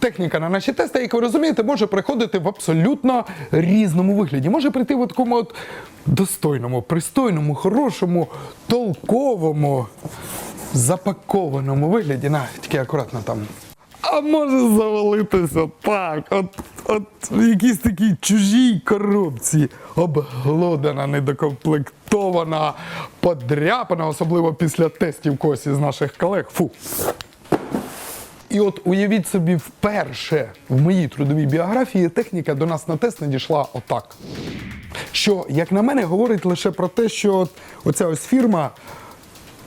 Техніка на наші тести, як ви розумієте, може приходити в абсолютно різному вигляді. Може прийти в такому от достойному, пристойному, хорошому, толковому, запакованому вигляді. На, тільки акуратно там. А може завалитися так, от, от в якійсь такій чужій коробці, обглодана, недокомплектована, подряпана, особливо після тестів когось із наших колег. Фу. І от уявіть собі, вперше в моїй трудовій біографії техніка до нас на тест надійшла отак. Що, як на мене, говорить лише про те, що от оця ось фірма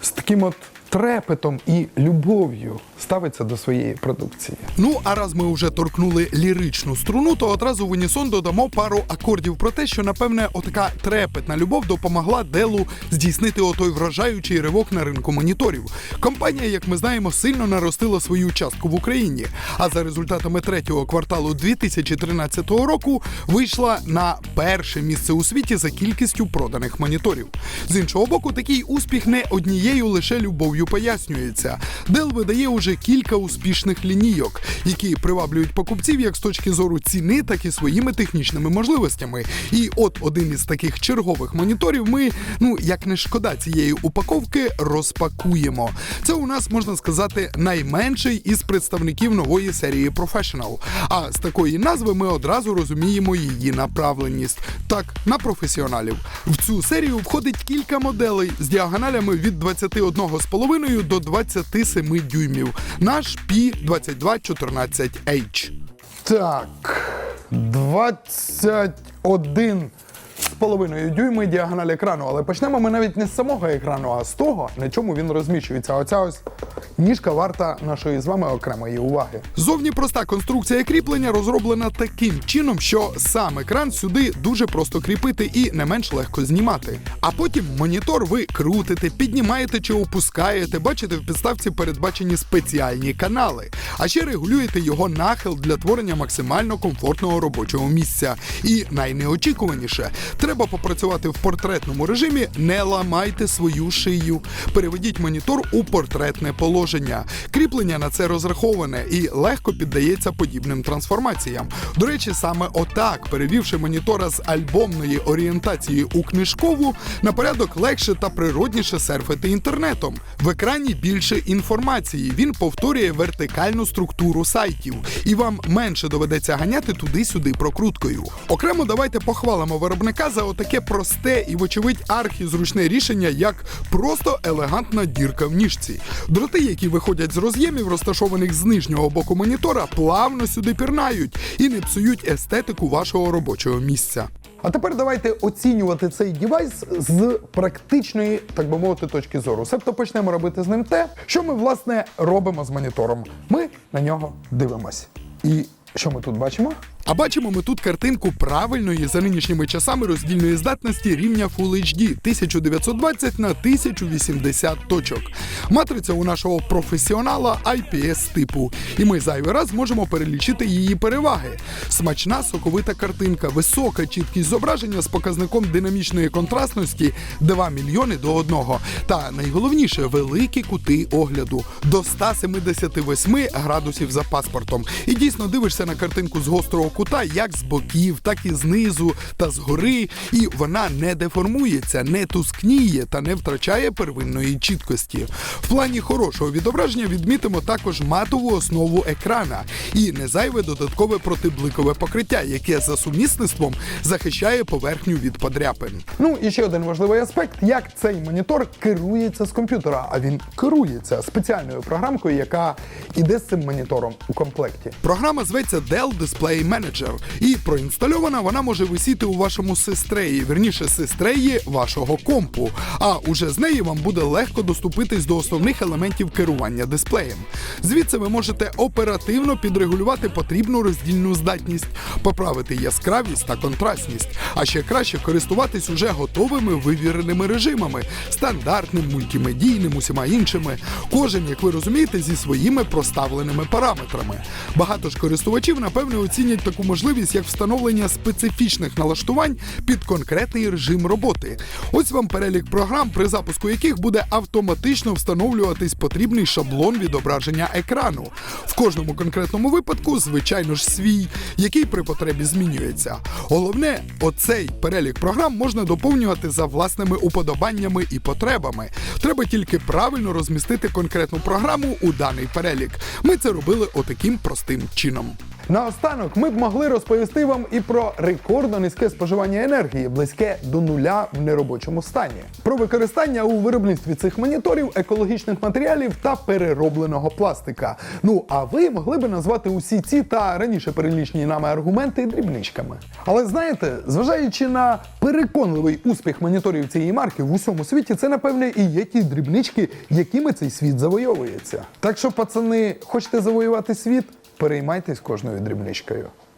з таким от трепетом і любов'ю ставиться до своєї продукції. Ну, а раз ми вже торкнули ліричну струну, то одразу в унісон додамо пару акордів про те, що напевне отака трепетна любов допомогла Делу здійснити отой вражаючий ривок на ринку моніторів. Компанія, як ми знаємо, сильно наростила свою частку в Україні. А за результатами третього кварталу 2013 року вийшла на перше місце у світі за кількістю проданих моніторів. З іншого боку, такий успіх не однією лише любов'ю пояснюється. Dell видає уже кілька успішних лінійок, які приваблюють покупців як з точки зору ціни, так і своїми технічними можливостями. І от один із таких чергових моніторів ми, ну як не шкода цієї упаковки, розпакуємо. Це у нас можна сказати найменший із представників нової серії Professional. А з такої назви ми одразу розуміємо її направленість. Так, на професіоналів. В цю серію входить кілька моделей з діагоналями від 21,5 до 27 дюймів. Наш P2214H. Так, 21 з половиною дюйми діагональ екрану. Але почнемо ми навіть не з самого екрану, а з того, на чому він розміщується. Оця ось ніжка варта нашої з вами окремої уваги. Зовні проста конструкція кріплення розроблена таким чином, що сам екран сюди дуже просто кріпити і не менш легко знімати. А потім монітор ви крутите, піднімаєте чи опускаєте, бачите в підставці передбачені спеціальні канали. А ще регулюєте його нахил для творення максимально комфортного робочого місця. І найнеочікуваніше, треба попрацювати в портретному режимі, не ламайте свою шию. Переведіть монітор у портретне положення. Кріплення на це розраховане і легко піддається подібним трансформаціям. До речі, саме отак, перевівши монітора з альбомної орієнтації у книжкову, на порядок легше та природніше серфити інтернетом. В екрані більше інформації. Він повторює вертикальну структуру сайтів, і вам менше доведеться ганяти туди-сюди прокруткою. Окремо давайте похвалимо виробника за отаке просте і, вочевидь, архізручне рішення, як просто елегантна дірка в ніжці. Дроти, які виходять з роз'ємів, розташованих з нижнього боку монітора, плавно сюди пірнають і не псують естетику вашого робочого місця. А тепер давайте оцінювати цей девайс з практичної, так би мовити, точки зору. Себто почнемо робити з ним те, що ми власне робимо з монітором. Ми на нього дивимось. І що ми тут бачимо? А бачимо ми тут картинку правильної за нинішніми часами роздільної здатності рівня Full HD 1920 на 1080 точок. Матриця у нашого професіонала IPS типу, і ми зайвий раз можемо перелічити її переваги. Смачна соковита картинка, висока чіткість зображення з показником динамічної контрастності 2 мільйони до 1. Та найголовніше великі кути огляду до 178 градусів за паспортом. І дійсно дивишся на картинку з гострого кута як з боків, так і знизу та згори. І вона не деформується, не тускніє та не втрачає первинної чіткості. В плані хорошого відображення відмітимо також матову основу екрана і не зайве додаткове протибликове покриття, яке за сумісництвом захищає поверхню від подряпин. Ну і ще один важливий аспект: як цей монітор керується з комп'ютера. А він керується спеціальною програмкою, яка іде з цим монітором у комплекті. Програма зветься Dell Display Manager, і проінстальована вона може висіти у вашому систреї, верніше систреї вашого компу. А уже з неї вам буде легко доступитись до основних елементів керування дисплеєм. Звідси ви можете оперативно підрегулювати потрібну роздільну здатність, поправити яскравість та контрастність, а ще краще користуватись уже готовими вивіреними режимами, стандартним, мультимедійним, усіма іншими. Кожен, як ви розумієте, зі своїми проставленими параметрами. Багато ж користувачів, напевне, оцінять таку можливість, як встановлення специфічних налаштувань під конкретний режим роботи. Ось вам перелік програм, при запуску яких буде автоматично встановлюватись потрібний шаблон відображення екрану. В кожному конкретному випадку, звичайно ж, свій, який при потребі змінюється. Головне, оцей перелік програм можна доповнювати за власними уподобаннями і потребами. Треба тільки правильно розмістити конкретну програму у даний перелік. Ми це робили отаким простим чином. Наостанок ми б могли розповісти вам і про рекордно низьке споживання енергії, близьке до нуля в неробочому стані, про використання у виробництві цих моніторів екологічних матеріалів та переробленого пластика. Ну а ви могли би назвати усі ці та раніше перелічені нами аргументи дрібничками. Але знаєте, зважаючи на переконливий успіх моніторів цієї марки в усьому світі, це напевне і є ті дрібнички, якими цей світ завойовується. Так що, пацани, хочете завоювати світ? Переймайтесь кожною дрібничкою.